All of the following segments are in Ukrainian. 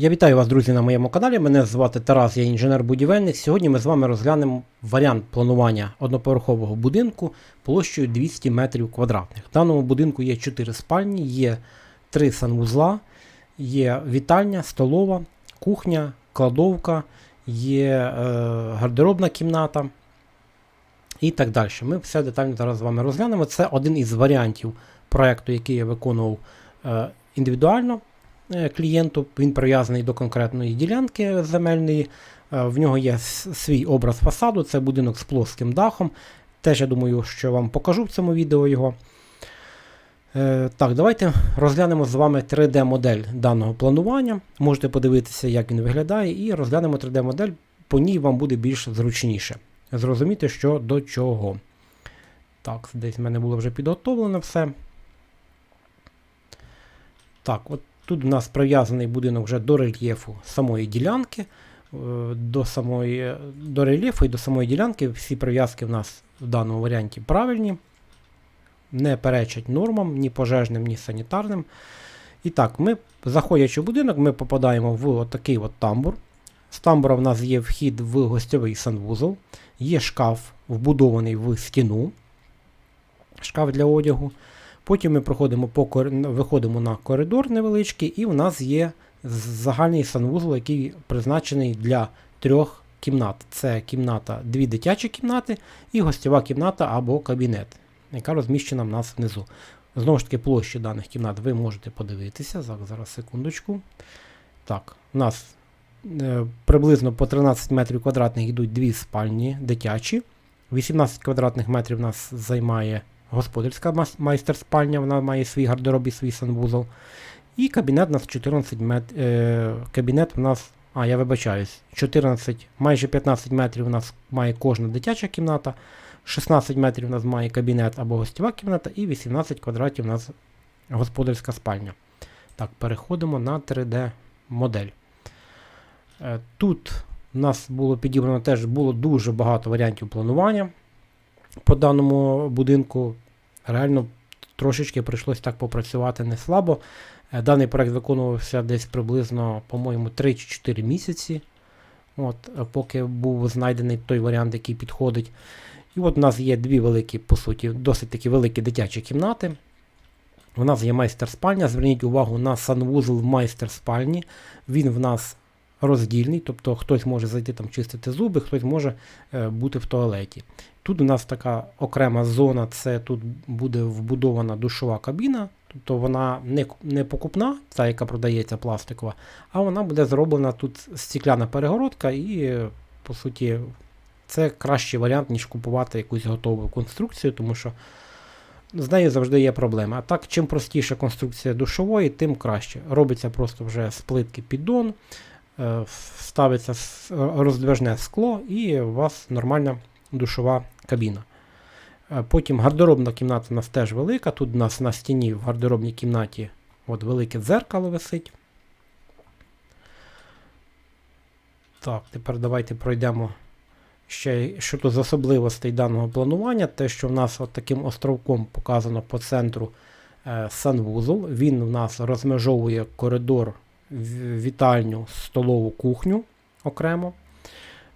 Я вітаю вас, друзі, на моєму каналі. Мене звати Тарас, я інженер-будівельник. Сьогодні ми з вами розглянемо варіант планування одноповерхового будинку площею 200 метрів квадратних. В даному будинку є 4 спальні, є 3 санвузла, є вітальня, столова, кухня, кладовка, є е, гардеробна кімната і так далі. Ми все детально зараз з вами розглянемо. Це один із варіантів проекту, який я виконував е, індивідуально клієнту. Він прив'язаний до конкретної ділянки земельної. Е, В нього є свій образ фасаду, це будинок з плоским дахом. Теж я думаю, що вам покажу в цьому відео його. Е, Так, давайте розглянемо з вами 3D-модель даного планування. Можете подивитися, як він виглядає, і розглянемо 3D-модель, по ній вам буде більш зручніше. Зрозуміти, що до чого. Так, десь в мене було вже підготовлено все. Так, от тут у нас прив'язаний будинок вже до рельєфу самої ділянки. Е, До самої, до рельєфу і до самої ділянки всі прив'язки в нас в даному варіанті правильні. Не перечать нормам, ні пожежним, ні санітарним. І так, ми, заходячи в будинок, ми попадаємо в отакий от тамбур. З тамбура в нас є вхід в гостьовий санвузол, є шкаф вбудований в стіну, шкаф для одягу. Потім ми проходимо по виходимо на коридор невеличкий, і в нас є загальний санвузол, який призначений для трьох кімнат. Це кімната, дві дитячі кімнати і гостьова кімната або кабінет, яка розміщена в нас внизу. Знову ж таки, площі даних кімнат ви можете подивитися. Зараз секундочку. Так, у нас е, приблизно по 13 метрів квадратних йдуть дві спальні дитячі. 18 квадратних метрів у нас займає господарська майстер-спальня, вона має свій гардероб і свій санвузол. І кабінет у нас 14 метрів. Е, кабінет у нас, а я вибачаюсь, 14, майже 15 метрів у нас має кожна дитяча кімната, 16 метрів у нас має кабінет або гостєва кімната, і 18 квадратів у нас господарська спальня. Так, переходимо на 3D-модель. Е, Тут у нас було підібрано теж було дуже багато варіантів планування по даному будинку. Реально трошечки прийшлось так попрацювати не слабо. Е, Даний проект виконувався десь приблизно, по-моєму, 3 чи 4 місяці. От, е, поки був знайдений той варіант, який підходить. І от у нас є дві великі, по суті, досить такі великі дитячі кімнати. У нас є майстер-спальня. Зверніть увагу на санвузол в майстер-спальні. Він в нас роздільний, тобто хтось може зайти там чистити зуби, хтось може е, бути в туалеті. Тут у нас така окрема зона, це тут буде вбудована душова кабіна, тобто вона не, не покупна, та, яка продається пластикова, а вона буде зроблена тут стікляна перегородка, і, по суті, це кращий варіант, ніж купувати якусь готову конструкцію, тому що з нею завжди є проблеми. А так, чим простіша конструкція душової, тим краще. Робиться просто вже з плитки піддон, е, ставиться роздвижне скло, і у вас нормальна душова кабіна. Е, Потім гардеробна кімната у нас теж велика. Тут у нас на стіні в гардеробній кімнаті от велике дзеркало висить. Так, тепер давайте пройдемо ще щодо з особливостей даного планування. Те, що в нас от таким островком показано по центру е, санвузол. Він в нас розмежовує коридор, вітальню, столову кухню окремо.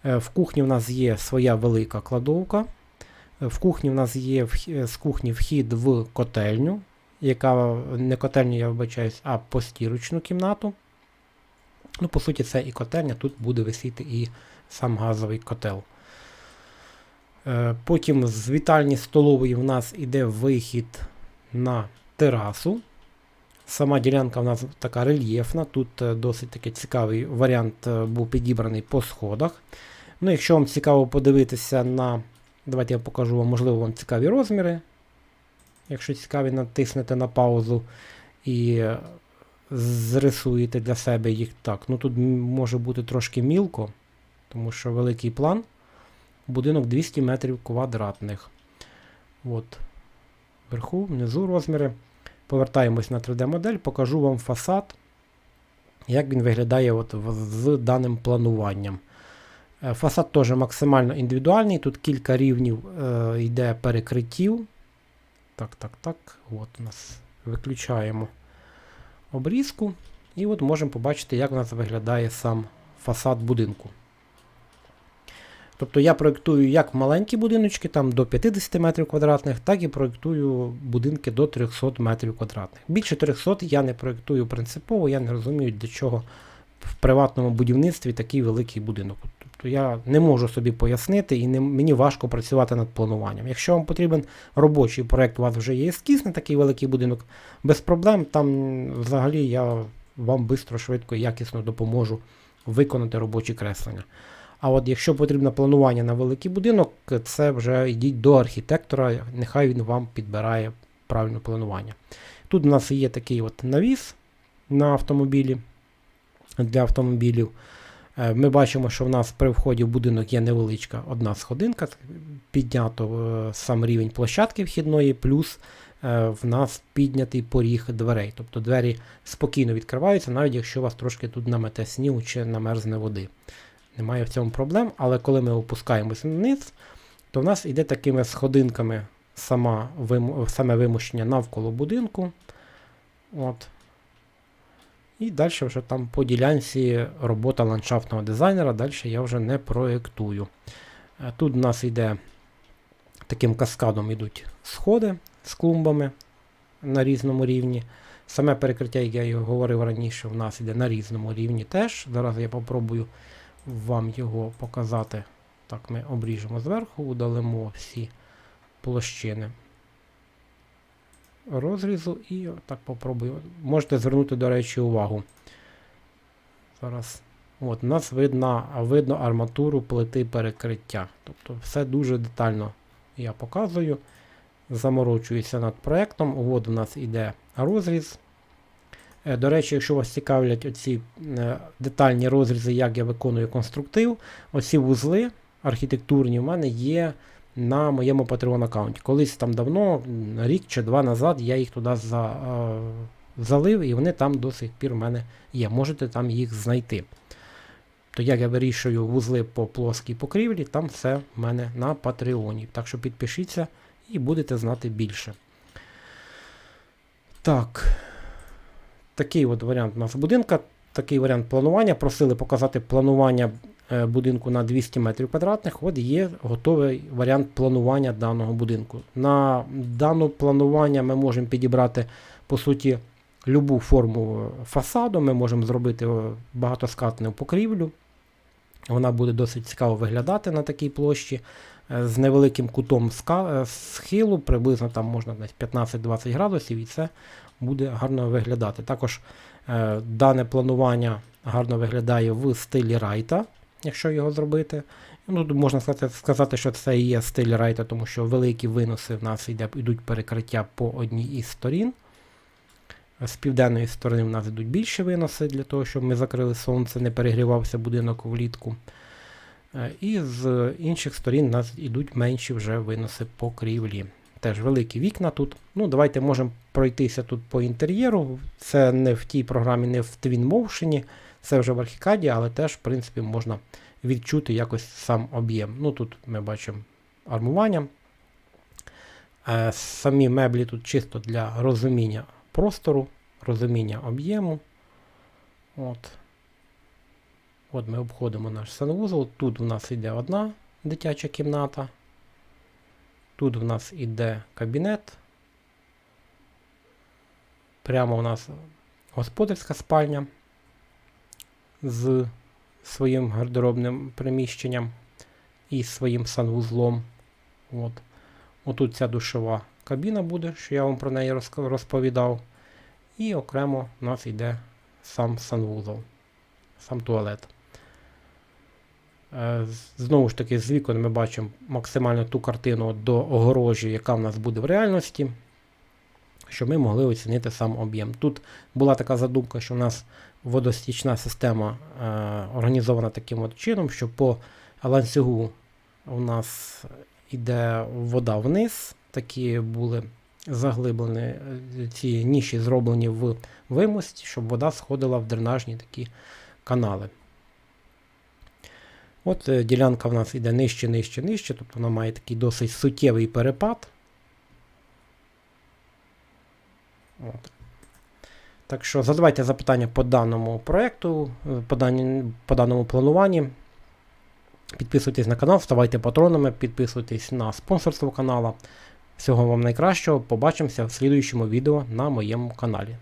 Е, В кухні в нас є своя велика кладовка. Е, В кухні в нас є е, з кухні вхід в котельню, яка не котельню, я вибачаюсь, а постірочну кімнату. Ну, по суті, це і котельня, тут буде висіти і сам газовий котел. Потім з вітальні столової в нас іде вихід на терасу. Сама ділянка в нас така рельєфна. Тут досить такий цікавий варіант був підібраний по сходах. Ну, якщо вам цікаво подивитися на. Давайте я покажу вам, можливо, вам цікаві розміри. Якщо цікаві, натиснете на паузу і е, зрисуєте для себе їх так. Ну тут може бути трошки мілко, тому що великий план. Будинок 200 метрів квадратних. От. Вверху, внизу розміри. Повертаємось на 3D-модель, покажу вам фасад, як він виглядає от з даним плануванням. Е, Фасад теж максимально індивідуальний. Тут кілька рівнів е, йде перекриттів. Так, так, так. От у нас виключаємо обрізку. І от можемо побачити, як у нас виглядає сам фасад будинку. Тобто я проєктую як маленькі будиночки, там до 50 метрів квадратних, так і проєктую будинки до 300 метрів квадратних. Більше 300 я не проєктую принципово, я не розумію, для чого в приватному будівництві такий великий будинок. Тобто я не можу собі пояснити і не, мені важко працювати над плануванням. Якщо вам потрібен робочий проєкт, у вас вже є ескіз на такий великий будинок, без проблем, там взагалі я вам швидко, швидко і якісно допоможу виконати робочі креслення. А от якщо потрібно планування на великий будинок, це вже йдіть до архітектора, нехай він вам підбирає правильне планування. Тут у нас є такий от навіс на автомобілі для автомобілів. Е, Ми бачимо, що в нас при вході в будинок є невеличка одна сходинка, піднято е, сам рівень площадки вхідної, плюс е, в нас піднятий поріг дверей. Тобто двері спокійно відкриваються, навіть якщо у вас трошки тут намете снігу чи намерзне води. Немає в цьому проблем, але коли ми опускаємося вниз, то в нас йде такими сходинками сама, саме вимущення навколо будинку. От. І далі вже там по ділянці робота ландшафтного дизайнера, далі я вже не проєктую. Е, Тут у нас йде таким каскадом йдуть сходи з клумбами на різному рівні. Саме перекриття, як я і говорив раніше, у нас йде на різному рівні теж. Зараз я попробую вам його показати. Так, ми обріжемо зверху, удалимо всі площини розрізу і так попробую. Можете звернути, до речі, увагу. Зараз. От, У нас видно, видно арматуру плити перекриття. Тобто все дуже детально я показую. Заморочуюся над проєктом. От у нас йде розріз. Е, До речі, якщо вас цікавлять оці е, детальні розрізи, як я виконую конструктив, оці вузли архітектурні в мене є на моєму Patreon аккаунті. Колись там давно, рік чи два назад, я їх туди за, е, залив, і вони там до сих пір в мене є. Можете там їх знайти. То як я вирішую вузли по плоскій покрівлі, там все в мене на Патреоні. Так що підпишіться і будете знати більше. Так. Такий от варіант у нас будинка, такий варіант планування. Просили показати планування будинку на 200 метрів квадратних. От є готовий варіант планування даного будинку. На дане планування ми можемо підібрати, по суті, любу форму фасаду. Ми можемо зробити е, багатоскатну покрівлю. Вона буде досить цікаво виглядати на такій площі. е, З невеликим кутом е, схилу, приблизно там можна десь 15-20 градусів, і це буде гарно виглядати. Також е, дане планування гарно виглядає в стилі райта, якщо його зробити. Ну, можна сказати, що це є стиль райта, тому що великі виноси в нас йдуть перекриття по одній із сторін. З південної сторони в нас йдуть більші виноси для того, щоб ми закрили сонце, не перегрівався будинок влітку. Е, І з інших сторін у нас йдуть менші вже виноси покрівлі. Теж великі вікна тут. Ну, Давайте можемо пройтися тут по інтер'єру. Це не в тій програмі, не в Twinmotion, це вже в Архікаді, але теж, в принципі, можна відчути якось сам об'єм. Ну, Тут ми бачимо армування. Е, Самі меблі тут чисто для розуміння простору, розуміння об'єму. От. От ми обходимо наш санвузол. Тут у нас йде одна дитяча кімната. Тут в нас іде кабінет. Прямо у нас господарська спальня з своїм гардеробним приміщенням і своїм санвузлом. От. Отут ця душова кабіна буде, що я вам про неї розповідав. І окремо у нас йде сам санвузол, сам туалет. Е, Знову ж таки, з вікон ми бачимо максимально ту картину до огорожі, яка в нас буде в реальності, щоб ми могли оцінити сам об'єм. Тут була така задумка, що в нас водостічна система е, організована таким от чином, що по ланцюгу у нас йде вода вниз, такі були заглиблені е, ці ніші зроблені в вимості, щоб вода сходила в дренажні такі канали. От е, ділянка в нас йде нижче, нижче, нижче, тобто вона має такий досить суттєвий перепад. От. Так що задавайте запитання по даному проєкту, е, по, по даному плануванні. Підписуйтесь на канал, ставайте патронами, підписуйтесь на спонсорство каналу. Всього вам найкращого. Побачимося в слідуючому відео на моєму каналі.